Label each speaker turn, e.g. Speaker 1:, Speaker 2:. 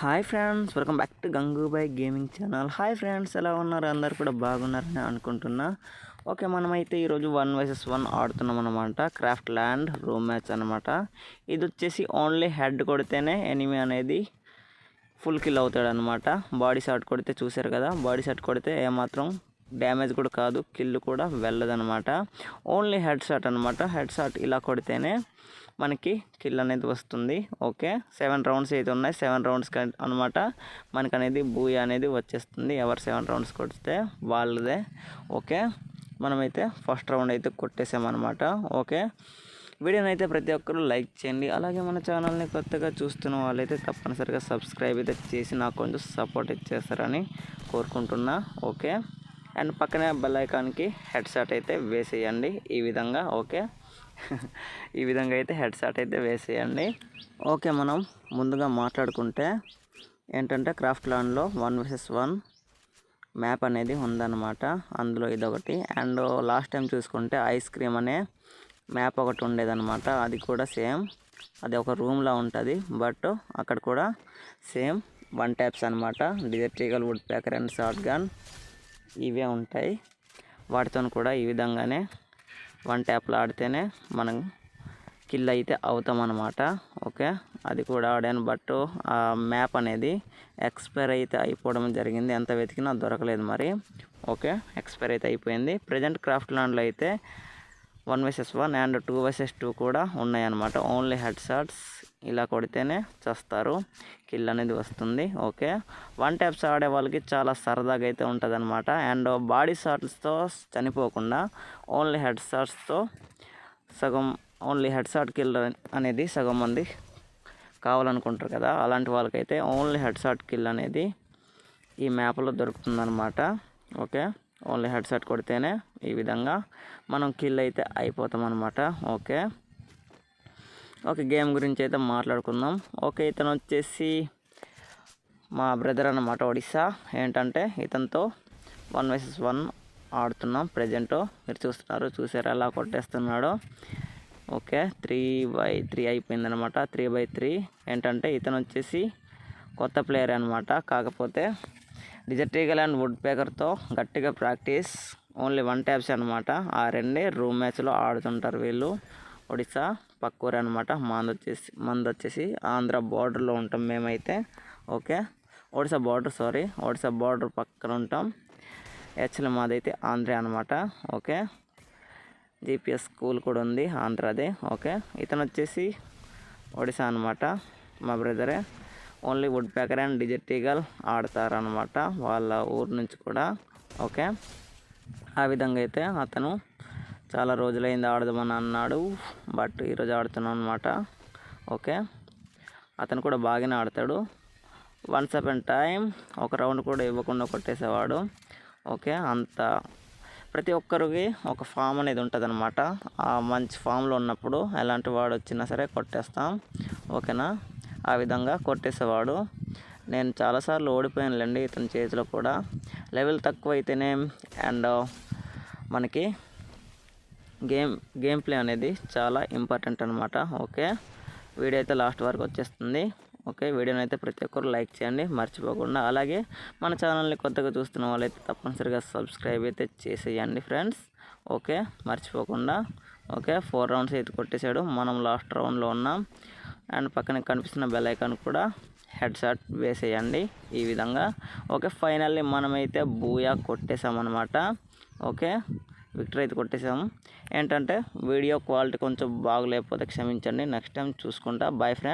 Speaker 1: Hi friends welcome back to Gangubai gaming channel hi friends ఎలా ఉన్నారు? అందరు కూడా బాగున్నారని అనుకుంటున్నా. ఓకే మనమైతే ఈరోజు వన్ వర్సెస్ వన్ ఆడుతున్నాం అనమాట క్రాఫ్ట్ ల్యాండ్ రూమ్ మ్యాచ్ అనమాట ఇది వచ్చేసి ఓన్లీ హెడ్ కొడితేనే ఎనిమి అనేది ఫుల్ కిల్ అవుతాడు అనమాట బాడీ షాట్ కొడితే చూసారు కదా? బాడీ షాట్ కొడితే ఏమాత్రం డ్యామేజ్ కూడా కాదు కిల్ కూడా వెళ్ళదనమాట ఓన్లీ హెడ్ షాట్ అనమాట హెడ్ షాట్ ఇలా కొడితేనే మనకి కిల్ అనేది వస్తుంది. ఓకే? సెవెన్ రౌండ్స్ అయితే ఉన్నాయి? సెవెన్ రౌండ్స్ అనమాట మనకు అనేది బూయ్ అనేది వచ్చేస్తుంది. ఎవరు సెవెన్ రౌండ్స్ కొడితే వాళ్ళదే. ఓకే? మనమైతే ఫస్ట్ రౌండ్ అయితే కొట్టేసామన్నమాట. ఓకే? వీడియోని అయితే ప్రతి ఒక్కరూ లైక్ చేయండి. అలాగే మన ఛానల్ని కొత్తగా చూస్తున్న వాళ్ళైతే తప్పనిసరిగా సబ్స్క్రైబ్ అయితే చేసి నాకు కొంచెం సపోర్ట్ ఇచ్చేస్తారని కోరుకుంటున్నా. ఓకే? అండ్ పక్కనే బెల్ ఐకాన్కి అయితే వేసేయండి. ఈ విధంగా ఓకే? ఈ విధంగా అయితే హెడ్సెట్ అయితే వేసేయండి. ఓకే మనం ముందుగా మాట్లాడుకుంటే ఏంటంటే క్రాఫ్ట్ ల్యాండ్లో వన్ వర్సెస్ వన్ మ్యాప్ అనేది ఉందన్నమాట. అందులో ఇదొకటి. అండ్ లాస్ట్ టైం చూసుకుంటే ఐస్ క్రీమ్ అనే మ్యాప్ ఒకటి ఉండేదన్నమాట. అది కూడా సేమ్ అది ఒక రూమ్లా ఉంటుంది. బట్ అక్కడ కూడా సేమ్ వన్ ట్యాప్స్ అనమాట Desert Eagle woodpecker and shotgun ఇవే ఉంటాయి. వాటితో కూడా ఈ విధంగానే వన్ ట్యాప్లో ఆడితేనే మనం కిల్ అయితే అవుతామన్నమాట ఓకే? అది కూడా ఆడాను. బట్ ఆ మ్యాప్ అనేది ఎక్స్పైర్ అయితే అయిపోవడం జరిగింది. ఎంత వెతికినా దొరకలేదు మరి. ఓకే? ఎక్స్పైర్ అయితే అయిపోయింది. ప్రజెంట్ క్రాఫ్ట్ ల్యాండ్లో అయితే one versus one and two versus two కూడా ఉన్నాయన్నమాట ఓన్లీ హెడ్ షాట్స్ ఇలా కొడితేనే చేస్తారు. కిల్ అనేది వస్తుంది. ఓకే. వన్ ట్యాప్స్ ఆడే వాళ్ళకి చాలా సరదాగా అయితే ఉంటుంది అనమాట అండ్ బాడీ షాట్స్తో చనిపోకుండా ఓన్లీ హెడ్ షాట్స్తో సగం ఓన్లీ హెడ్ షాట్ కిల్ అనేది సగం మంది కావాలనుకుంటారు కదా. అలాంటి వాళ్ళకైతే ఓన్లీ హెడ్ షాట్ కిల్ అనేది ఈ మ్యాప్లో దొరుకుతుందన్నమాట. ఓకే. ఓన్లీ హెడ్ షాట్ కొడితేనే ఈ విధంగా మనం కిల్ అయితే అయిపోతాం అనమాట ఓకే. ఒక గేమ్ గురించి అయితే మాట్లాడుకుందాం. ఓకే ఇతను వచ్చేసి మా బ్రదర్ అన్నమాట ఒడిస్సా. ఏంటంటే ఇతనితో వన్ వర్సెస్ వన్ ఆడుతున్నాం ప్రజెంట్. మీరు చూస్తున్నారు చూసారు? ఎలా కొట్టేస్తున్నాడో. ఓకే త్రీ బై త్రీ అయిపోయిందనమాట త్రీ బై త్రీ. ఏంటంటే ఇతను వచ్చేసి కొత్త ప్లేయర్ అనమాట కాకపోతే డిజర్టీగల్ అండ్ వుడ్ పేకర్తో గట్టిగా ప్రాక్టీస్. ఓన్లీ వన్ ట్యాప్స్ అనమాట ఆ రెండే రూమ్ మ్యాచ్లో ఆడుతుంటారు వీళ్ళు. ఒడిస్సా పక్కూరు అనమాట మంది వచ్చేసి మంది వచ్చేసి ఆంధ్ర బార్డర్లో ఉంటాం మేమైతే. Okay? Odisha border sorry. Odisha border పక్కన ఉంటాం. యాక్చువల్లీ మాదైతే ఆంధ్ర అనమాట ఓకే? జీపీఎస్ స్కూల్ కూడా ఉంది ఆంధ్రదే. ఓకే? ఇతను వచ్చేసి ఒడిశా అనమాట మా బ్రదరే. Only woodpecker and desert eagle ఆడతారనమాట వాళ్ళ ఊరు నుంచి కూడా. ఓకే? ఆ విధంగా అయితే అతను చాలా రోజులైంది ఆడదామని అన్నాడు. బట్ ఈరోజు ఆడుతున్నాను అనమాట ఓకే? అతను కూడా బాగానే ఆడతాడు. వన్స్ అపెన్ టైం ఒక రౌండ్ కూడా ఇవ్వకుండా కొట్టేసేవాడు. ఓకే? అంత ప్రతి ఒక్కరికి ఒక ఫామ్ అనేది ఉంటుంది అనమాట ఆ మంచి ఫామ్లో ఉన్నప్పుడు ఎలాంటి వాడు వచ్చినా సరే కొట్టేస్తాం. ఓకేనా? ఆ విధంగా కొట్టేసేవాడు. నేను చాలాసార్లు ఓడిపోయానులేండి ఇతని చేతిలో కూడా. లెవెల్ తక్కువ అయితేనే అండ్ మనకి గేమ్ గేమ్ ప్లే అనేది చాలా ఇంపార్టెంట్ అనమాట ఓకే? వీడియో అయితే లాస్ట్ వరకు వచ్చేస్తుంది. ఓకే? వీడియోని అయితే ప్రతి ఒక్కరు లైక్ చేయండి మర్చిపోకుండా. అలాగే మన ఛానల్ని కొత్తగా చూస్తున్న వాళ్ళైతే తప్పనిసరిగా సబ్స్క్రైబ్ అయితే చేసేయండి ఫ్రెండ్స్. ఓకే? మర్చిపోకుండా. ఓకే? ఫోర్ రౌండ్స్ అయితే కొట్టేశాడు. మనం లాస్ట్ రౌండ్లో ఉన్నాం. అండ్ పక్కన కనిపిస్తున్న బెల్ ఐకాన్ కూడా హెడ్ షాట్ వేసేయండి ఈ విధంగా. ఓకే? ఫైనల్లీ మనమైతే బూయా కొట్టేసామన్నమాట ఓకే? విక్టరీ అయితే కొట్టేసాము ఏంటంటే వీడియో క్వాలిటీ కొంచెం బాగలేకపోతే క్షమించండి. నెక్స్ట్ టైం చూసుకుంటా. Bye friend